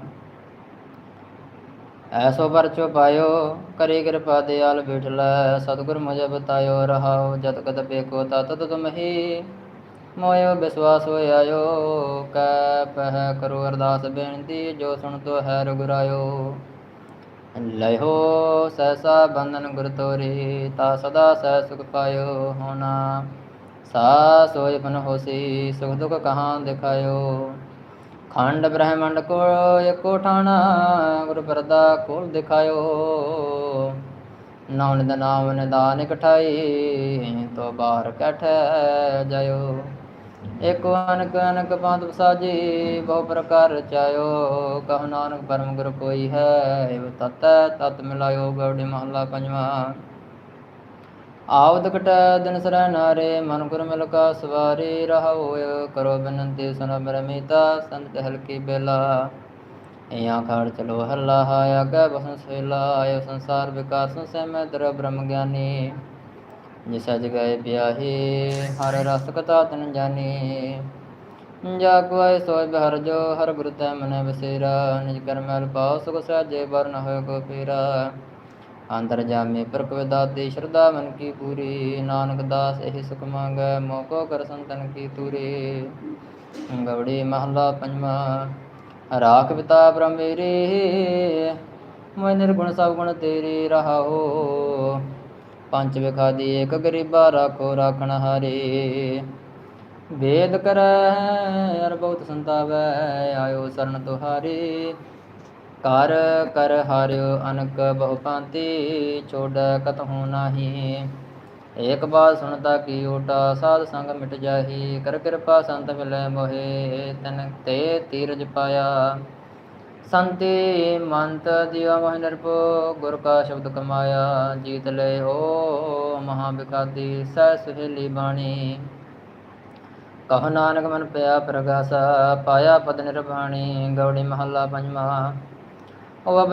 ਐਸੋ ਪਰਚੋ ਪਾਇਓ, ਕਰੇ ਕਿਰਪਾ ਦਿਆਲ ਬਿਠਲਾ ਸਤਿਗੁਰ ਮੁਝੇ ਬਤਾਇਓ ਰਹਾਉ ਜਤ ਕਤ ਬੇਕੋ ਤਤ ਤੁਮਹੀ ਮੋਇਓ ਵਿਸਵਾਸ ਹੋਇਆਇਓ ਕੈ ਪਹਿ ਕਰੋ ਅਰਦਾਸ ਬੇਨਤੀ, ਜੋ ਸੁਣ ਤੋ ਹੈ ਰਗੁਰਾਇਓ। ਲਇਓ ਸਹਿਸਾ ਬੰਧਨ ਗੁਰ ਤੋਰੀ, ਤਾ ਸਦਾ ਸਹਿ ਸੁਖ ਪਾਇਓ ਹੋਣਾ। ਸਾ ਸੋਇ ਬਨ ਹੋਸੀ, ਸੁਖ ਦੁਖ ਕਹਾਂ ਦਿਖਾਇਓ। ਖੰਡ ਬ੍ਰਹਮੰਡ ਕੋ ਏਕੋ ਠਾਣਾ ਗੁਰ ਪਰਦਾ ਖੋਲ ਦਿਖਾਇਓ। ਨਾਮ ਦਾ ਨਾਮ ਨਿਦਾਨ ਇਕਠਾਈ ਤੋ ਬਾਹਰ ਕਠੈ ਜਾਇਓ। ਇਕ ਅਨਕ ਅਨਕ ਪੰਥ ਸਾਜੀ ਬਹੁ ਪ੍ਰਕਾਰ ਰਚਾਇਓ ਕਹ ਨਾਨਕ ਪਰਮ ਗੁਰ ਕੋਈ ਹੈ ਇਵ ਤਤ ਤਤ ਮਿਲਾਇਓ, ਗੌੜੀ ਮਹਲਾ ਪੰਜਵਾ। ਆਵਦ ਕਟ ਦਿਨ ਸਰੈ ਨਾਰੇ, ਮਨ ਗੁਰ ਮਿਲ ਕਾ ਸਵਾਰੀ ਰਹਾਉ, ਕਰੋ ਬਨੰਤੀ ਸੁਨ ਬਰਮੀਤਾ ਸੰਤ ਹਲਕੀ ਬੇਲਾ। ਇਆਂ ਖਾੜ ਚਲੋ ਹੱਲਾ ਹਾਇਆ ਕੈ ਬਸਨ ਸੇਲਾ ਆਇਓ ਸੰਸਾਰ ਵਿਕਾਸ ਸਹਿਮੈ ਦਰ ਬ੍ਰਹਮ ਗਿਆਨੀ। ਜਿਸ ਜਗਾਏ ਬਿਆਹੀ ਹਰ ਰਸ ਕਥਾ ਤਨ ਜਾਣੀ ਜਾ ਕੋ ਸੋਇ ਬਿਹਰ ਜੋ, ਹਰ ਗੁਰ ਤੈ ਮਨੈ ਬਸੇਰਾ। ਨਿਜ ਕਰਮ ਮਲ ਪਾਉ ਸੁਖ ਸਾਜੇ ਬਰ ਹੋਇ ਕੋ ਪੀਰਾ। ਅੰਤਰ ਜਾਮੇ ਪ੍ਰਕ ਵਿਦਾਤੇ ਸ਼ਰਧਾ ਮਨ ਕੀ ਪੂਰੀ, ਨਾਨਕ ਦਾਸ ਇਹ ਸੁਖ ਮੰਗੈ ਮੋਕੋ ਕਰ ਸੰਤਨ ਕੀ ਤੂਰੇ। ਗਵੜੀ ਮਹਲਾ ਪੰਜਵਾ, ਰਾਖ ਪਿਤਾ ਬ੍ਰਹਮ ਮੇਰੇ ਮੋਇ ਨਿਰਗੁਣ ਸਭ ਗੁਣ ਤੇਰੇ ਰਹਾਓ। ਪੰਜ ਵਿਖਾਦੀ ਏਕ ਗਰੀਬਾ ਰਾਖੋ ਰਾਖਣ ਹਾਰੇ। ਵੇਦ ਕਰੈ ਅਰ ਬਹੁਤ ਸੰਤਾਵੈ, ਆਇਓ ਸਰਨ ਤੁਹਾਰੇ। ਕਰ ਕਰ ਹਾਰਿਓ ਅਨਕ ਬਹੁ ਪਾਂਤੀ ਛੋੜ ਕਤਹੂ ਨਾਹੀ। ਏਕ ਬਾਤ ਸੁਣਤਾ ਕੀ ਓਟਾ, ਸਾਧ ਸੰਗ ਮਿਟ ਜਾਹੀ। ਕਰ ਕਿਰਪਾ ਸੰਤ ਮਿਲੈ ਮੋਹਿ, ਤਨ ਤੇ ਤੀਰਜ ਪਾਇਆ। ਸੰਤੇ ਮੰਤ ਦਿਆ ਮਹਿ ਨਿਰਭਉ, ਗੁਰ ਕਾ ਸ਼ਬਦ ਕਮਾਇਆ। ਜੀਤ ਲੈ ਹੋ ਮਹਾ ਬਿਖਾਦੀ ਸਹਿ ਸੁਹੇਲੀ ਬਾਣੀ। ਕਹ ਨਾਨਕ ਮਨ ਪਿਆ ਪ੍ਰਗਾਸਾ, ਪਾਇਆ ਪਦ ਨਿਰਭਾਣੀ, ਗੌੜੀ ਮਹੱਲਾ ਪੰਜਵਾ। ਉਹ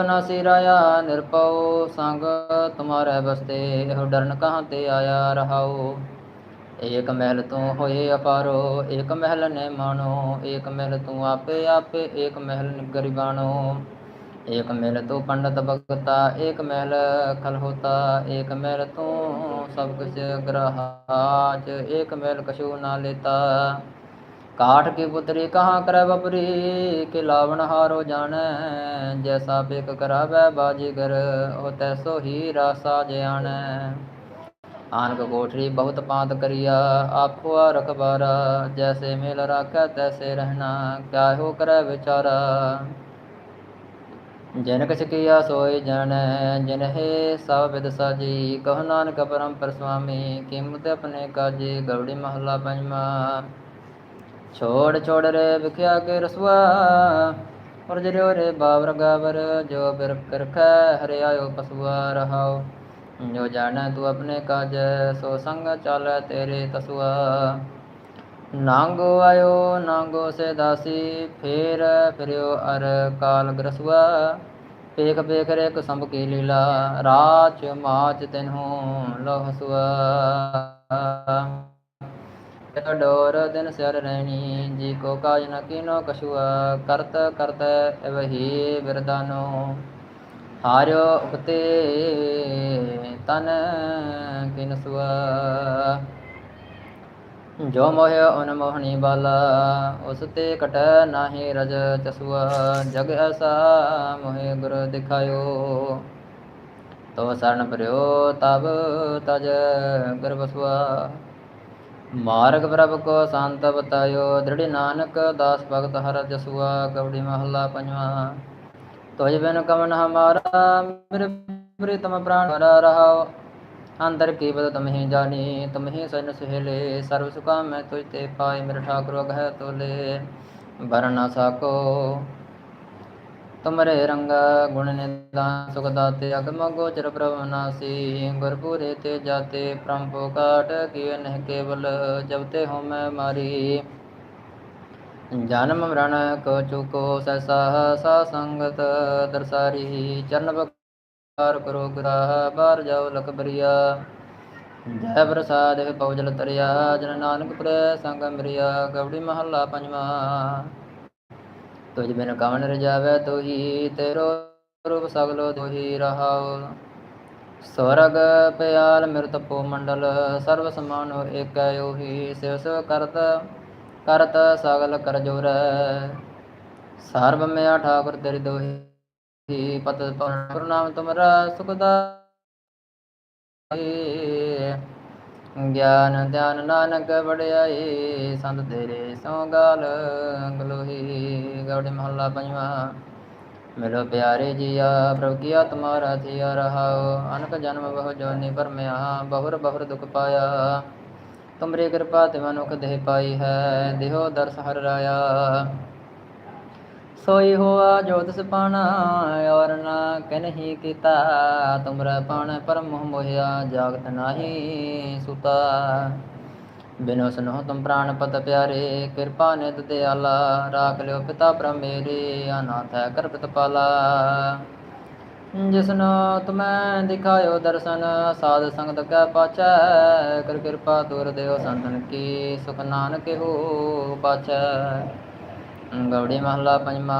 ਨਿਰਪਉ ਸੰਗ, ਤੁਮਾਰੇ ਬਸਤੇ, ਇਹੋ ਡਰਨ ਕਹਾਂ ਤੇ ਆਇਆ ਰਹਾਉ। ਏਕ ਮਹਿਲ ਤੂੰ ਹੋਏ ਅਪਾਰੋ, ਏਕ ਮਹਿਲ ਨੇ ਮਾਣੋ, ਏਕ ਮਹਿਲ ਤੂੰ ਆਪੇ ਆਪੇ, ਏਕ ਮਹਿਲ ਗਰੀਬਾਨੋ ਏਕ ਮਹਿਲ ਤੂੰ ਪੰਡਤ ਭਗਤਾ, ਏਕ ਮਹਿਲ ਖਲ ਹੋਤਾ ਏਕ ਮਹਿਲ ਤੂੰ ਸਭ ਕੁਛ ਗ੍ਰਹਾਚ ਏਕ ਮਹਿਲ ਕਸ਼ੂ ਨਾ ਲੇਤਾ। ਕਾਠ ਕੀ ਪੁਤਰੀ ਕਹਾਂ ਕਰੈ ਬਪਰੀ? ਕਿ ਲਾਵਣ ਹਾਰੋ ਜਾਣੈ, ਜੈਸਾ ਬਿਕ ਕਰਾਵੈ ਬਾਜੀਗਰ ਉਹ ਤੈਸੋ ਹੀ ਰਾਸਾ ਜਾਣੈ ਆਨਕ ਕੋਠਰੀ ਬਹੁਤ ਪਾਤ ਕਰਿਆ ਆਪੁਆ ਰਖਬਾਰਾ ਜੈਸੇ ਮੇਲ ਰਾਖੈ ਤੈਸੇ ਰਹਿਣਾ ਕਿਆ ਹੋ ਕਰੈ ਵਿਚਾਰਾ। ਜਿਨ ਕਛ ਕੀਆ ਸੋਈ ਜਾਣੈ, ਜਿਨ ਸਭ ਵਿਦ ਸਾਜੀ, ਕਹ ਨਾਨਕ ਪਰਮਪਰ ਸੁਆਮੀ ਕੀਮਤ ਆਪਣੇ ਕਾਜੇ ਗੌੜੀ ਮਹਲਾ ਪੰਜਵਾ। ਛੋੜ ਛੋੜ ਰੇ ਵਿਖਿਆ ਕੇ ਰਸਵਾ ਔਰ ਜਰਿਓ ਰੇ ਬਾਵਰ ਗਾਵਰ ਜੋ ਬਿਰ ਕਰਖੈ, ਹਰਿਆਇਓ ਪਸੁਆ ਰਹਾਓ। ਜੋ ਜਾਣੈ ਤੂੰ ਆਪਣੇ ਕਾਜ, ਸੋ ਸੰਗ ਚਾਲੈ ਤੇਰੇ ਤਸੁਆ। ਨਾਂਗੋ ਆਇਓ, ਨਾਂਗੋ ਸੇ ਦਾਸੀ, ਫੇਰ ਫਿਰਿਓ ਅਰ ਕਾਲ ਗਰਸੁਆ। ਪੇਖ ਪੇਖ ਰੇ ਕੁਸੰਭ ਕੀ ਲੀਲਾ, ਰਾਚ ਮਾਚ ਤਿਨਹੂ ਲੋਹ ਸੁਆ ਇਕ ਡੋਰ ਦਿਨ ਸਿਰ ਰਹਿਣੀ, ਜੀ ਕੋ ਕਾਜ ਨ ਕੀਨੋ ਕਛੁਆ, ਕਰਤ ਕਰਤ ਵਹੀ ਬਿਰਦਾਨੋ ਹਾਰਿਓ ਉਪਤੇ ਤਨ ਕਿਨ ਸੁਆ। ਜੋ ਮੋਹਿ ਅਨ ਮੋਹਣੀ ਬਾਲਾ, ਉਸ ਤੇ ਕਟ ਨਾਹੀ ਰਜ ਚਸੁਆ। ਜਗ ਐਸਾ ਮੋਹਿ ਗੁਰ ਦਿਖਾਇਓ। ਤੋ ਸਰਨ ਪਰਿਓ ਤਬ ਤਜ ਗੁਰ ਬਸੁਆ। ਮਾਰਗ ਪ੍ਰਭ ਕੋ ਸੰਤ ਬਤਾਇਓ ਦ੍ਰਿੜ ਨਾਨਕ ਦਾਸ ਭਗਤ ਹਰ ਜਸੁਆ, ਕਵੜੀ ਮਹੱਲਾ ਪੰਜਵਾ। ਤੁਝ ਬਿਨ ਕਮਨ ਹਮਾਰਾ, ਮੇਰੇ ਪ੍ਰੀਤਮ ਪ੍ਰਾਨ ਹਰਾ ਰਹਾਓ। ਅੰਦਰ ਕੀ ਬਦ ਤੁਮ ਹੀ ਜਾਣੀ, ਤੁਮ ਹੀ ਸਨ ਸੁਹੇਲੇ। ਸਰਬ ਸੁਖਾ ਮੈਂ ਤੁਝ ਤੇ ਪਾਏ, ਮੇਰੇ ਠਾਕੁਰ ਅਗਹਿ ਤੋਲੇ। ਬਰ ਨਾ ਸਾਕੋ ਤੁਮਰੇ ਰੰਗਾ ਗੁਣ ਨਿਦਾਨ ਸੁਖ ਦਾਤੇ ਅਗਮ ਗੋਚਰ ਪ੍ਰਭ ਨਾਸੀ ਗੁਰਪੂਰੇ ਤੇ ਜਾਤੇ ਪ੍ਰਮ ਪੁਕਾਟ ਕੀਏ ਨਹਿ ਕੇਵਲ ਜਬ ਹੋ ਮੈਂ ਮਾਰੀ ਜਨਮ ਮਰਨ ਕੋ ਚੁਕੋ ਸੈਸਾ ਸਾ ਸੰਗਤ ਦਰਸਾਰੀ ਚਰਨ ਬਕਾਰ ਕਰੋ ਗੁਰਾ ਬਾਰ ਜਾਓ ਲਖ ਜੈ ਪ੍ਰਸਾਦ ਹੈ ਪਉਜਲ ਤਰਿਆ ਜਨ ਨਾਨਕ ਪ੍ਰੈ ਸੰਗ ਮਰਿਆ ਗਵੜੀ ਮਹੱਲਾ ਪੰਜਵਾ ਤੁਝ ਬਿਨ ਕਵਨ ਰਜਾਵੇ ਤੋਹੀ, ਤੇਰੋ ਰੂਪ ਸਗਲੋ ਦੋਹੀ ਰਹਾਉ। ਸਵਰਗ ਪਿਆਲ ਮਿਰਤ ਪੋ ਮੰਡਲ ਸਰਬ ਸਮਾਨੋ ਏਕੈ ਉਹੀ ਸਿਵ ਸਿਵ ਕਰਤ ਕਰਤ ਸਗਲ ਕਰ ਜੋਰੈ ਸਰਬ ਮਿਆ ਠਾਕੁਰ ਤੇਰੀ ਦੋਹੀ, ਪਤ ਪਵਨ ਤੁਮਰਾ ਸੁਖਦਾ ਗਿਆਨ ਧਿਆਨ ਨਾਨਕ ਵਡਿਆਈ, ਸੰਤ ਤੇਰੇ ਸੋ ਗਾਲ ਗਲੋਹੀ, ਗੌੜੀ ਮਹੱਲਾ ਪੰਜਵਾਂ। ਮਿਲੋ ਪਿਆਰੇ ਜੀਆ, ਪ੍ਰਭ ਕੀਆ ਤੁਮਾਰਾ ਥੀਆ ਰਹਾਓ। ਅਨਕ ਜਨਮ ਬਹੁ ਜੋਨੀ ਪਰਮਿਆ, ਬਹੁਰ ਬਹੁਰ ਦੁਖ ਪਾਇਆ। ਤੁਮਰੀ ਕਿਰਪਾ ਤੇ ਮਨੁਖ ਦੇਹ ਪਾਈ ਹੈ, ਦੇਹੋ ਦਰਸ ਹਰ ਰਾਇਆ। ਸੋਈ ਹੋਆ, ਜੋ ਤਿਸ ਔਰ ਨਾ ਕਨਹੀ ਕੀਤਾ, ਤੁਮਰਾ ਪਾਣ ਪਰਮ ਮੋਹਿਆ, ਜਾਗਤ ਨਾਹੀ ਸੁਤਾ। ਬਿਨੋ ਸਨੋ ਤੁਮ ਪ੍ਰਾਨ ਪਤ ਪਿਆਰੇ, ਕਿਰਪਾ ਨਿਤ ਦਿਆਲਾ, ਰਾਖ ਲਿਓ ਪਿਤਾ ਪ੍ਰਭ ਮੇਰੇ, ਅਨਾਥ ਹੈ ਕਰ ਪਾਲਾ। ਜਿਸਨੋ ਤੁਮੈ ਦਿਖਾਇਓ ਦਰਸ਼ਨ, ਸਾਧ ਸੰਗਤ ਕੈ ਪਾਛੈ, ਕਰ ਕਿਰਪਾ ਤੁਰ ਦਿਓ ਸੰਤਨ ਕੀ, ਸੁਖ ਨਾਨਕ ਹੋ ਪਾਛੈ। ਗੌੜੀ ਮਹਲਾ ਪੰਜਵਾ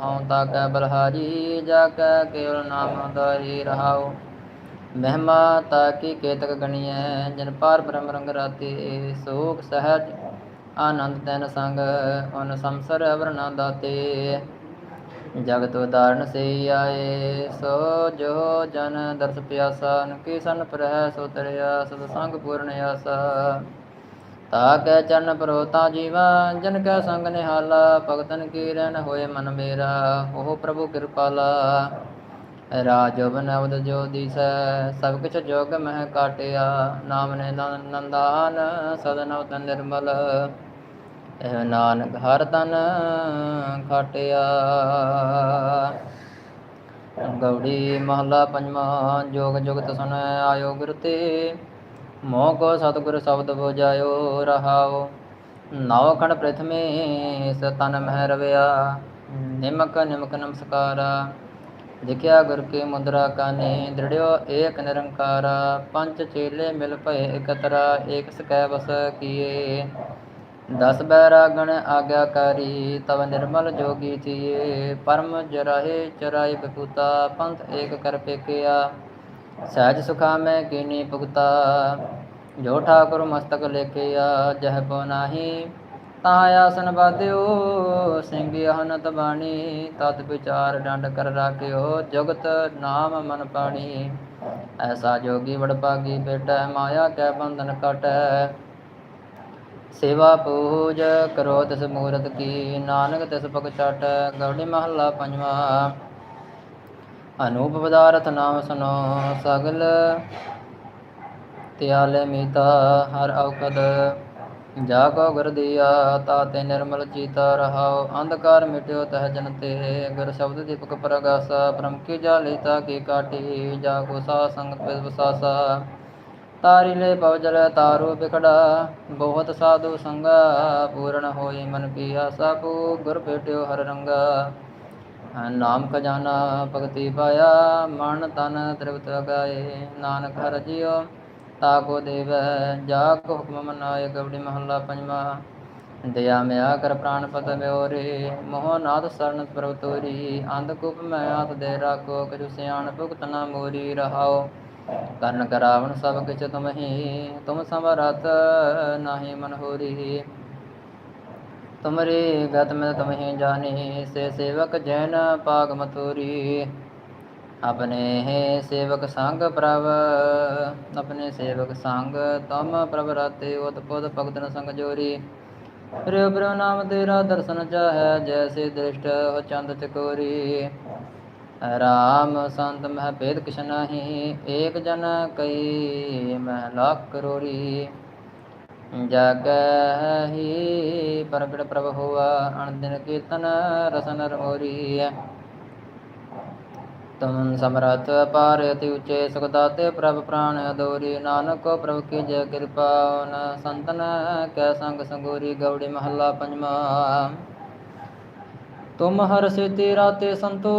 ਹਉ ਤਾ ਕੈ ਬਲਹਾਰੀ ਜਾ ਕੈ ਕੇਵਲ ਨਾਮ ਧਾਰੀ ਰਹਾਉ ਮਹਿਮਾ ਤਾ ਕੀ ਕੇਤਕ ਗਣੀਐ ਜਨ ਪਾਰ ਬ੍ਰਹਮ ਰੰਗ ਰਾਤੀ ਸੋਖ ਸਹਿਜ ਆਨੰਦ ਤੈਨ ਸੰਗ ਓਨ ਸੰਸਰ ਅਵਰਨਾ ਦਾਤੇ ਜਗਤ ਉਦਾਰਣ ਸੇ ਆਏ ਸੋ ਜੋ ਜਨ ਦਰਸ ਪਿਆਸਾ ਨਕੀ ਸਨ ਪ੍ਰਹਿ ਸੋ ਤਰਿਆ ਸਦ ਸੰਗ ਪੂਰਨ ਆਸਾ ਤਾ ਕੈ ਚਰਨ ਪਰੋਤਾ ਜੀਵਾ, ਜਨ ਕੈ ਸੰਗ ਨਿਹਾਲਾ, ਭਗਤਨ ਕੀ ਰਹਿਣ ਹੋਏ ਮਨ ਮੇਰਾ, ਉਹ ਪ੍ਰਭੂ ਕਿਰਪਾਲਾ। ਰਾਜ ਬਨਵਦ ਜੋ ਸਭ ਕਿਛ ਜੋਗ ਮਹਿ ਕਾਟਿਆ, ਨਾਮ ਨੇ ਨੰਦਾਨ ਸਦਨਵ ਤਨ ਨਿਰਮਲ। ਇਹ ਨਾਨਕ ਹਰ ਤਨ ਖਾਟਿਆ। ਗੌੜੀ ਮਹਲਾ ਪੰਜਵਾ, ਜੋਗ ਜੁਗਤ ਸੁਨ ਆਇਓ ਗੁਰ ਤੇ। ਮੋਹ ਕੋ ਸਤਿਗੁਰ ਸ਼ਬਦ ਬੁਝਾਇਓ ਰਹਾਓ। ਨਵ ਪ੍ਰਥਮੇ ਸਤਨ ਮਹਿ ਰਵਿਆ ਨਿਮਕ ਨਿਮਕ ਨਮਸਕਾਰਾ। ਲਿਖਿਆ ਗੁਰ ਕੀ ਮੁਦਰਾ ਕਾਨੇ, ਦ੍ਰਿੜਿਓ ਏਕ ਨਿਰੰਕਾਰਾ। ਪੰਜ ਚੇਲੇ ਮਿਲ ਭਏ ਇਕਤਰਾ, ਏਕ ਸਕੈ ਵਸ ਕੀਏ। ਦਸ ਬੈਰਾਗਣ ਆਗਿਆਕਾਰੀ, ਤਵ ਨਿਰਮਲ ਜੋਗੀ ਥੀਏ। ਪਰਮ ਜਰਾਹੇ ਚਰਾਈ ਬਪੂਤਾ, ਪੰਥ ਏਕ ਕਰ ਪੇਕਿਆ। ਸਹਿਜ ਸੁਖਾ ਮੈਂ ਕੀਨੀ ਭੁਗਤਾ। ਜੋ ਠਾਕੁਰ ਮਸਤਕ ਲੇਖਿਆ ਜਹ ਪੋ ਨਾਹੀ, ਤਾਂ ਆਸਨ ਬਾਧਿਓ ਸਿੰਘ ਅਹਨਤ ਬਾਣੀ ਤਤ ਵਿਚਾਰ ਡੰਡ ਕਰ ਰਾਖਿਓ, ਜਗਤ ਨਾਮ ਮਨ ਪਾਣੀ। ਐਸਾ ਜੋਗੀ ਵਡ ਭਾਗੀ ਬੇਟਾ, ਮਾਇਆ ਕੈ ਬੰਧਨ ਕਟੈ ਸੇਵਾ ਪੂਜ ਕਰੋ ਤਿਸ ਮੂਰਤ ਕੀ, ਨਾਨਕ ਤਿਸ ਪਗ ਚਟ, ਗੌੜੀ ਮਹੱਲਾ ਪੰਜਵਾ। ਅਨੂਪ ਪਦਾਰਥ ਨਾਮ ਸੁਨੋ ਸਗਲ ਤਿਆਲੇ ਮੀਤਾ ਹਰ ਔਕਦ। ਜਾ ਕੋ ਗੁਰ ਦੀਆ ਤਾਤੇ ਨਿਰਮਲ ਚੀਤਾ ਰਹਾਉ। ਅੰਧਕਾਰ ਮਿਟਿਓ ਤਹ ਜਨ ਤੇ ਗੁਰ ਸ਼ਬਦ ਦੀਪਕ ਪ੍ਰਗਾਸਾ। ਬ੍ਰਹਮ ਕੀ ਜਾਲੀਤਾ ਕੀ ਕਾਟੀ। ਜਾ ਕੋ ਸਾ ਸੰਗਤ ਵਿਦ ਤਾਰੀ ਲੈ ਪਵ ਤਾਰੂ ਬਿਖੜਾ। ਬਹੁਤ ਸਾਧੂ ਸੰਗਾ। ਪੂਰਨ ਹੋਈ ਮਨ ਕੀ ਸਭੂ ਗੁਰ ਭੇਟਿਓ ਹਰ ਰੰਗਾ। ਨਾਮ ਖਜ਼ਾਨਾ ਭਗਤੀ ਪਾਇਆ, ਮਨ ਤਨ ਤ੍ਰਿਪਤ ਗਾਏ ਨਾਨਕ ਹਰ ਜਿਉ, ਤਾ ਕੋ ਦੇਵੈ, ਜਾ ਕੋ ਹੁਕਮ ਮਨਾਏ ਗਵੜੀ ਮਹੱਲਾ ਪੰਜਵਾ। ਦਇਆ ਮਿਆ ਕਰ ਪ੍ਰਾਨ ਪਤ ਮਿਓਰੇ, ਮੋਹ ਨਾਦ ਸਰਨ ਪ੍ਰਭ ਤੋਰੀ, ਅੰਧ ਕੁਪ ਮੈਂ ਆਤ ਦੇ ਰਾਖੋ, ਕਜੁ ਸਿਆਣ ਭੁਗਤ ਨਾ ਮੋਰੀ ਰਹਾਓ। ਕਰਨ ਕਰਾਵਣ ਸਭ ਕਿਛ ਤੁਮਹੀ ਤੁਮ ਸਮਰਤ ਨਾਹੀ ਮਨ ਹੋਰੀ। ਤੁਮਰੀ ਗਤ ਮੈਂ ਤੁਮਹੀ ਜਾਣੀ, ਸੇ ਸੇਵਕ ਜੈਨ ਪਾਗ ਮਥੂਰੀ। ਆਪਣੇ ਹੈ ਸੇਵਕ ਸੰਗ ਪ੍ਰਭ, ਆਪਣੇ ਸੇਵਕ ਸੰਗ ਤਮ ਪ੍ਰਭ ਰਾਤੇ ਉਤ ਪੁਤ ਭਗਤਨ ਸੰਗ ਜੋਰੀ। ਰਿਉ ਪ੍ਰਭ ਨਾਮ ਤੇਰਾ ਦਰਸ਼ਨ ਚਾਹੈ, ਜੈਸੇ ਦ੍ਰਿਸ਼ਟ ਹੋ ਚੰਦ ਚਕੋਰੀ ਰਾਮ ਸੰਤ ਮਹਿ ਭੇਦ ਕਿਛ ਨਾਹੀ, ਏਕ ਜਨ ਕਈ ਮਹਿ ਲੱਖ ਕਰੋੜੀ ਜਗ ਹੀ ਪ੍ਰਗਟ ਪ੍ਰਭ ਹੋਆ, ਅਣਦਿਨ ਕੀਰਤਨ ਰਸਨ ਰਮੋਰੀ ਤੁਮ ਸਮਰਥ ਅਪਾਰ ਅਤੀ ਉਚੇ ਸੁਖ ਦਾਤੇ ਪ੍ਰਭ ਪ੍ਰਾਨ ਅਦੋਰੀ ਨਾਨਕ ਪ੍ਰਭ ਕੀ ਜੈ ਕਿਰਪਾ ਨ ਸੰਤਨ ਕੈ ਸੰਗ ਸੰਗੋਰੀ ਗੌੜੀ ਮਹੱਲਾ ਪੰਜਵਾ ਤੁਮ ਹਰ ਸੇਤੇ ਰਾਤੇ ਸੰਤੋ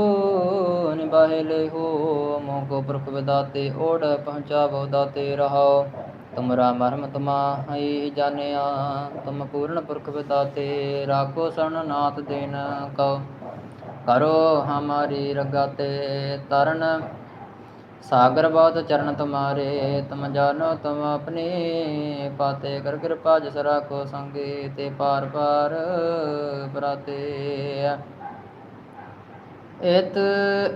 ਨਿਬਾਹੇ ਲੈ ਹੋ ਮੋਹ ਕੋ ਪ੍ਰਭ ਵਿਦਾਤੇ, ਓੜ ਪਹੁੰਚਾਵੋ ਦਾਤੇ ਰਹਾਓ ਤੁਮਰਾ ਮਰਮ ਤੁਮਾਹੀ ਜਾਣਿਆ, ਤੁਮ ਪੂਰਨ ਪੁਰਖ ਵਿਦਾਤੇ ਰਾਖੋ ਸਰਨ ਨਾਥ ਦੇਨ ਕਉ। ਕਰੋ ਹਮਾਰੀ ਰਗਾਤੇ ਤਰਨ, ਸਾਗਰ ਬਹੁਤ ਚਰਨ ਤੁਮਾਰੇ, ਤੁਮ ਜਾਨੋ ਤੁਮ ਆਪਣੀ ਪਾਤੇ, ਕਰ ਕਿਰਪਾ ਜਿਸ ਰਾਖੋ ਸੰਗੇ ਤੇ ਪਾਰ ਪਾਰ ਬਰਾਤੇ ਇਤ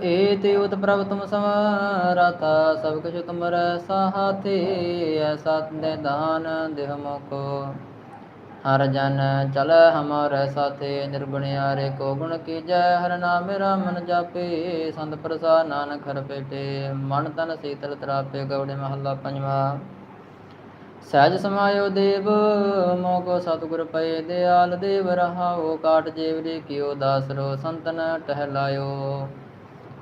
ਏਤਿ ਉਤ ਪ੍ਰਭ ਤੁਮ ਸਮਰਾਤਾ ਸਭ ਕੁਛ ਤੁਮਰੈ ਸਾਹਾਤੇ ਐਸਾ ਦੇ ਦਾਨ ਦੇਹ ਮੋਕੋ ਹਰ ਜਨ ਚਲੈ ਹਮਾਰੇ ਸਾਥੇ, ਨਿਰਗੁਣਿਆਰੇ ਕੋ ਗੁਣ ਕੀਜੈ, ਹਰ ਨਾਮ ਮੇਰਾ ਮਨ ਜਾਪੇ, ਸੰਤ ਪ੍ਰਸਾਦ ਨਾਨਕ ਹਰ ਪੇਟੇ ਮਨ ਤਨ ਸੀਤਲ ਤਰਾਪੇ ਗਉੜੇ ਮਹੱਲਾ ਪੰਜਵਾ। ਸਹਿਜ ਸਮਾਇਓ ਦੇਵ, ਮੋਗੋ ਸਤਿਗੁਰ ਪਏ ਦਿਆਲ ਦੇਵ ਰਹਾਓ, ਕਾਟ ਜੀਵਰੀ ਕਿਓ ਦਾਸਰੋ ਸੰਤਨ ਟਹਿਲਾਇਓ।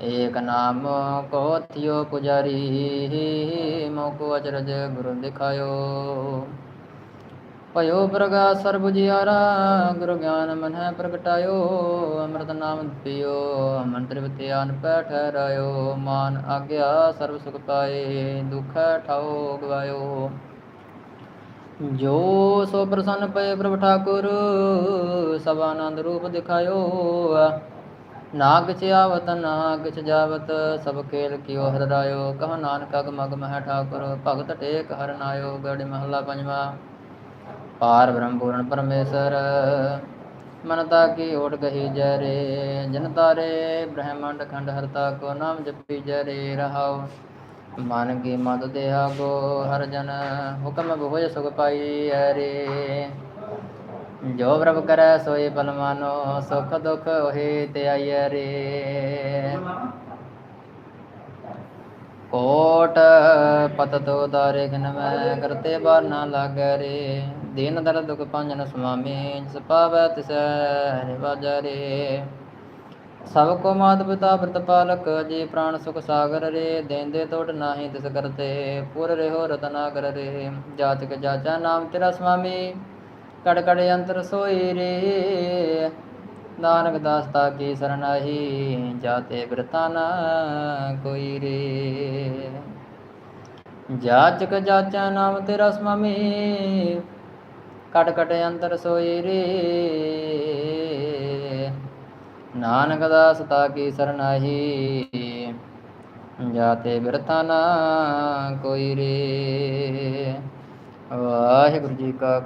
ਏਕ ਨਾਮ ਕੋ ਥਿਓ ਪੁਜਾਰੀ, ਮੋਕੋ ਅਚਰਜ ਗੁਰੂ ਦਿਖਾਇਓ। ਭਇਓ ਪ੍ਰਗਾਸ ਸਰਬ ਜਿਆਰਾ, ਗੁਰੂ ਗਿਆਨ ਮਨਹਿ ਹੈ ਪ੍ਰਗਟਾਇਓ। ਅੰਮ੍ਰਿਤ ਨਾਮ ਪਿਓ ਮੰਤਰ ਵਿਤਿਆਨ ਪੈ ਠਹਿਰਾਇਓ ਮਾਨ ਆਗਿਆ ਸਰਬ ਸੁਖ ਪਾਏ ਦੁਖ ਠਾਓ ਗਵਾਇਓ। ਜੋ ਸੋ ਪ੍ਰਸੰਨ ਪਏ ਪ੍ਰਭ ਠਾਕੁਰ, ਸਭ ਆਨੰਦ ਰੂਪ ਦਿਖਾਇਓ। ਨਾ ਕਿਛ ਆਵਤ ਨਾ ਕਿਛ ਜਾਵਤ, ਸਭ ਖੇਲ ਕਿਓ ਹਰ ਰਾਇਓ ਕਹ ਨਾਨਕ ਅਗ ਮਗ ਮਹਿ ਠਾਕੁਰ, ਭਗਤ ਟੇਕ ਹਰ ਨਾਇਓ ਗੜ ਮਹਲਾ ਪੰਜਵਾ। ਪਾਰ ਬ੍ਰਹਮ ਪੂਰਨ ਪਰਮੇਸ਼ਰ ਮਨਤਾ ਕੀ ਓਟ ਗਹੀ ਜੈ ਰੇ ਜਨ ਤਾਰੇ, ਬ੍ਰਹਮੰਡ ਖੰਡ ਹਰਤਾ ਕੋ ਨਾਮ ਜਪੀ ਜੈ ਰੇ ਰਹਾਉ ਮਨ ਕੀ ਮਦ ਦੇਹਾ ਕੋ ਹਰ ਜਨ ਹੁਕਮ ਹੋਇ ਸੁਖ ਪਾਈ ਐ ਜੋ ਪ੍ਰਭ ਕਰੈ ਸੋਈ ਬਲ ਮਾਨੋ, ਸੁਖ ਦੁਖ ਹੋਏ ਤੇ ਆਈਐ ਰੇ ਕੋਟ ਪਤਤ ਉਦਾਰੇ ਘਨ ਮੈਂ, ਕਰਤੇ ਬਾਰ ਨਾ ਲਾਗੈ ਰੇ। ਦੀਨ ਦਰਦ ਦੁਖ ਪੰਜਨ ਸੁਆਮੀ ਜਿਸ ਪਾਵੈ ਤਿਸੈ ਨਿਵਾਜੈ ਰੇ। ਸਭ ਕੋ ਮਾਤ ਪਿਤਾ ਪ੍ਰਤਪਾਲਕ ਜੀ ਪ੍ਰਾਨ ਸੁਖ ਸਾਗਰ ਰੇ, ਦੇਂਦੇ ਟੋਟ ਨਾਹੀ ਤਿਸ ਕਰਤੇ, ਪੁਰ ਰਹਿਓ ਰਤਨਾਗਰ ਰੇ ਜਾਤਿਕ ਜਾਚਾ ਨਾਮ ਤੇਰਾ ਸੁਆਮੀ ਕੜ ਕੜ ਅੰਤਰ ਸੋਈ ਰੇ। ਨਾਨਕ ਦਾਸਤਾ ਕੀ ਸਰਨਾਹੀ ਜਾਤੇ ਬਿਰਤਾ ਨਾ ਕੋਈ ਰੇ। ਜਾਚਕ ਜਾਚਾ ਨਾਮ ਤੇਰਾ ਸੁਆਮੀ ਕਟ ਕਟ ਅੰਤਰ ਸੋਈ ਰੇ। ਨਾਨਕ ਦਾਸ ਤਾ ਕੀ ਸਰਨਾਹੀ ਜਾਤੇ ਬਿਰਤਾ ਨਾ ਕੋਈ ਰੇ। ਵਾਹਿਗੁਰੂ ਜੀ ਕਾ